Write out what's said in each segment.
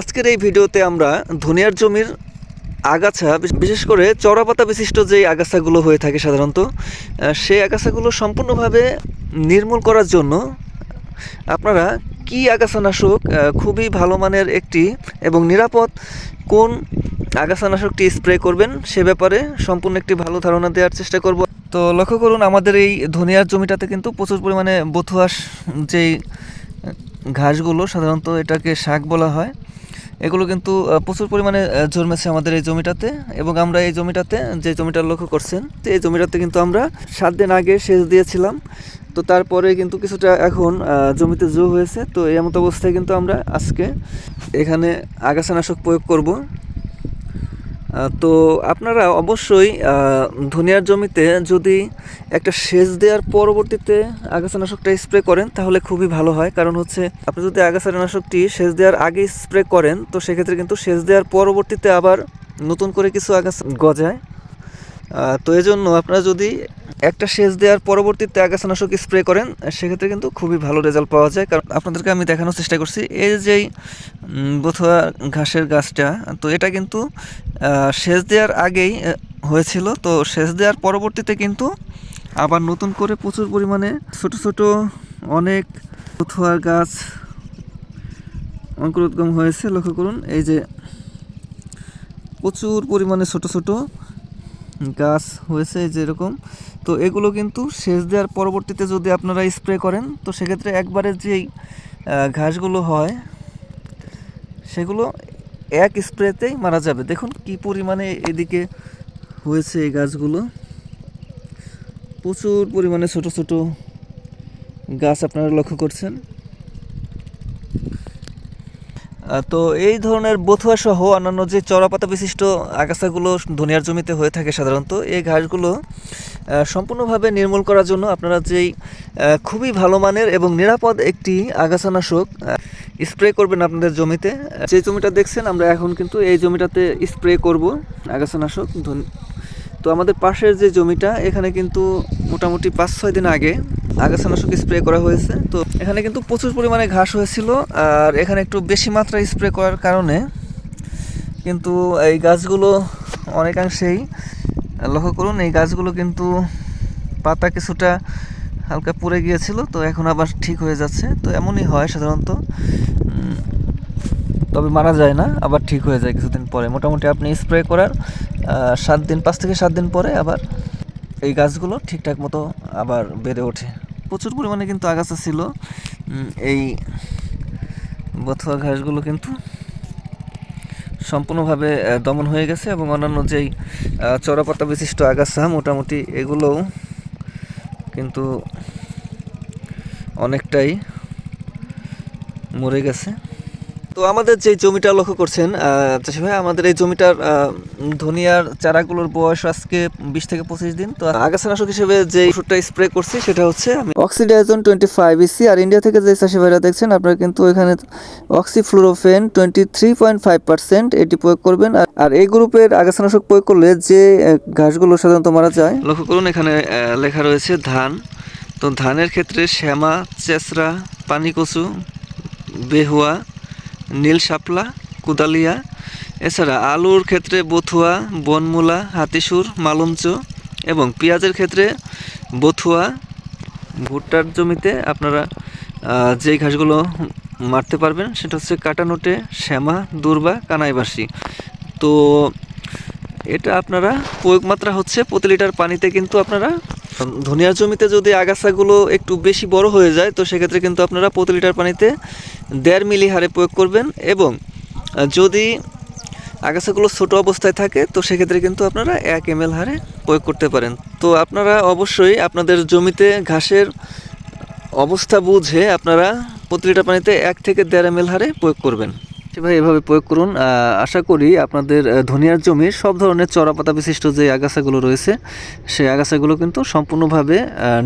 আজকের এই ভিডিওতে আমরা ধনিয়ার জমির আগাছা বিশেষ করে চড়াপাতা বিশিষ্ট যে আগাছাগুলো হয়ে থাকে সাধারণত সেই আগাছাগুলো সম্পূর্ণভাবে নির্মূল করার জন্য আপনারা কি আগাছানাশক খুবই ভালো মানের একটি এবং নিরাপদ কোন আগাছানাশকটি স্প্রে করবেন সে ব্যাপারে সম্পূর্ণ একটি ভালো ধারণা দেওয়ার চেষ্টা করব। তো লক্ষ্য করুন, আমাদের এই ধনিয়ার জমিটাতে কিন্তু প্রচুর পরিমাণে বথুয়াস যেই ঘাসগুলো, সাধারণত এটাকে শাক বলা হয় এগুলো কিন্তু প্রচুর পরিমাণে জন্মেছে আমাদের এই জমিটাতে এবং আমরা এই জমিটাতে যে জমিটা লক্ষ্য করছেন, তো এই জমিটাতে কিন্তু আমরা সাত দিন আগে সেচ দিয়েছিলাম। তো তারপরে কিন্তু কিছুটা এখন জমিতে জো হয়েছে। তো এই মতো অবস্থায় কিন্তু আমরা আজকে এখানে আগাছানাশক প্রয়োগ করব। তো আপনারা অবশ্যই ধনিয়ার জমিতে যদি একটা সেচ দেওয়ার পরবর্তীতে আগাছানাশকটা স্প্রে করেন, তাহলে খুবই ভালো হয়। কারণ হচ্ছে, আপনি যদি আগাছানাশকটি সেচ দেওয়ার আগে স্প্রে করেন, তো সেক্ষেত্রে কিন্তু সেচ দেওয়ার পরবর্তীতে আবার নতুন করে কিছু আগাছা গজায়। তো এই জন্য আপনারা যদি একটা সেচ দেওয়ার পরবর্তীতে আগাছানাশক স্প্রে করেন সেক্ষেত্রে কিন্তু খুবই ভালো রেজাল্ট পাওয়া যায়। কারণ আপনাদেরকে আমি দেখানোর চেষ্টা করছি, এই যেই বথুয়া ঘাসের গাছটা, তো এটা কিন্তু সেচ দেওয়ার আগেই হয়েছিল। তো সেচ দেওয়ার পরবর্তীতে কিন্তু আবার নতুন করে প্রচুর পরিমাণে ছোট ছোট অনেক বথুয়ার গাছ অঙ্কুরোদ্গম হয়েছে। লক্ষ্য করুন, এই যে প্রচুর পরিমাণে ছোট ছোট গাছ হয়েছে এই যে এরকম তো এগুলো কিন্তু সেচ দেওয়ার পরবর্তীতে যদি আপনারা স্প্রে করেন, তো সেক্ষেত্রে একবারে যেই ঘাসগুলো হয়, সেগুলো এক স্প্রেতেই মারা যাবে। দেখুন কি পরিমাণে এদিকে হয়েছে এই গাছগুলো। প্রচুর পরিমাণে ছোট ছোট গাছ আপনারা লক্ষ্য করছেন। তো এই ধরনের বথুয়া সহ অন্যান্য যে চড়াপাতা বিশিষ্ট আগাছাগুলো ধনিয়ার জমিতে হয়ে থাকে সাধারণত, এই ঘাসগুলো সম্পূর্ণভাবে নির্মূল করার জন্য আপনারা যেই খুবই ভালো মানের এবং নিরাপদ একটি আগাছানাশক স্প্রে করবেন আপনাদের জমিতে। যে জমিটা দেখছেন, আমরা এখন কিন্তু এই জমিটাতে স্প্রে করব আগাছানাশক। তো আমাদের পাশের যে জমিটা, এখানে কিন্তু মোটামুটি পাঁচ ছয় দিন আগে আগাছানাশক স্প্রে করা হয়েছে। তো এখানে কিন্তু প্রচুর পরিমাণে ঘাস হয়েছিল, আর এখানে একটু বেশি মাত্রায় স্প্রে করার কারণে কিন্তু এই গাছগুলো অনেকাংশেই, লক্ষ্য করুন, এই গাছগুলো কিন্তু পাতা কিছুটা হালকা পড়ে গিয়েছিল, তো এখন আবার ঠিক হয়ে যাচ্ছে। তো এমনই হয় সাধারণত। তবে মারা যায় না, আবার ঠিক হয়ে যায় কিছুদিন পরে। মোটামুটি আপনি স্প্রে করার সাত দিন, পাঁচ থেকে সাত দিন পরে আবার এই গাছগুলো ঠিকঠাক মতো আবার বেড়ে ওঠে। প্রচুর পরিমাণে কিন্তু আগাছা ছিল। এই বথুয়া ঘাসগুলো কিন্তু সম্পূর্ণভাবে দমন হয়ে গেছে এবং অন্যান্য যেই চড়াপাতা বিশিষ্ট আগাছা মোটামুটি এগুলোও কিন্তু অনেকটাই মরে গেছে। তো আমাদের যে জমিটা লক্ষ্য করছেন চাষি ভাই আমাদের এই জমিটার ধনিয়ার চারাগুলোর বয়স আজকে বিশ থেকে পঁচিশ দিন। তো আগাছানাশক হিসেবে যে ওষুধটা স্প্রে করছি সেটা হচ্ছে আমি অক্সিডাইজন টোয়েন্টি ফাইভ ইসি আর ইন্ডিয়া থেকে যে চাষি ভাইরা দেখছেন আপনারা কিন্তু এখানে oxyfluorfen twenty three point five percent এটি প্রয়োগ করবেন। আর- এই গ্রুপের আগাছানাশক প্রয়োগ করলে যে ঘাসগুলো সাধারণত মারা যায় লক্ষ্য করুন এখানে লেখা রয়েছে ধান। তো ধানের ক্ষেত্রে শ্যামা চেসরা পানিকচু বেহুয়া নীল শাপলা কুদালিয়া। এছাড়া আলুর ক্ষেত্রে বথুয়া, বনমূলা, হাতিসুর মালঞ্চ এবং পেঁয়াজের ক্ষেত্রে বথুয়া। ভুট্টার জমিতে আপনারা যেই ঘাসগুলো মারতে পারবেন, সেটা হচ্ছে কাটানোটে, শ্যামা, দুর্বা, কানাইবাসী। তো এটা আপনারা প্রয়োগ মাত্রা হচ্ছে প্রতি লিটার পানিতে কিন্তু আপনারা ধনিয়ার জমিতে যদি আগাছাগুলো একটু বেশি বড় হয়ে যায়, তো সেক্ষেত্রে কিন্তু আপনারা প্রতি লিটার পানিতে দেড় মিলি হারে প্রয়োগ করবেন এবং যদি আগাছাগুলো ছোট অবস্থায় থাকে, তো সেক্ষেত্রে কিন্তু আপনারা এক এম হারে প্রয়োগ করতে পারেন। তো আপনারা অবশ্যই আপনাদের জমিতে ঘাসের অবস্থা বুঝে আপনারা প্রতি লিটার পানিতে এক থেকে দেড় এম হারে প্রয়োগ করবেন। ভাই, এভাবে প্রয়োগ করুন। আশা করি আপনাদের ধনিয়ার জমির সব ধরনের চড়াপাতা বিশিষ্ট যে আগাছাগুলো রয়েছে, সেই আগাছাগুলো কিন্তু সম্পূর্ণভাবে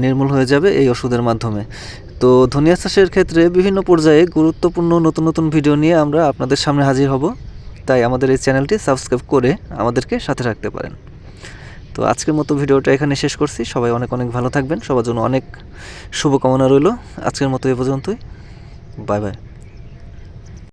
নির্মূল হয়ে যাবে এই ওষুধের মাধ্যমে। তো ধনিয়া চাষের ক্ষেত্রে বিভিন্ন পর্যায়ে গুরুত্বপূর্ণ নতুন নতুন ভিডিও নিয়ে আমরা আপনাদের সামনে হাজির হব। তাই আমাদের এই চ্যানেলটি সাবস্ক্রাইব করে আমাদেরকে সাথে রাখতে পারেন। তো আজকের মতো ভিডিওটা এখানে শেষ করছি। সবাই অনেক অনেক ভালো থাকবেন। সবার জন্য অনেক শুভকামনা রইল। আজকের মতো এ পর্যন্তই। Bye bye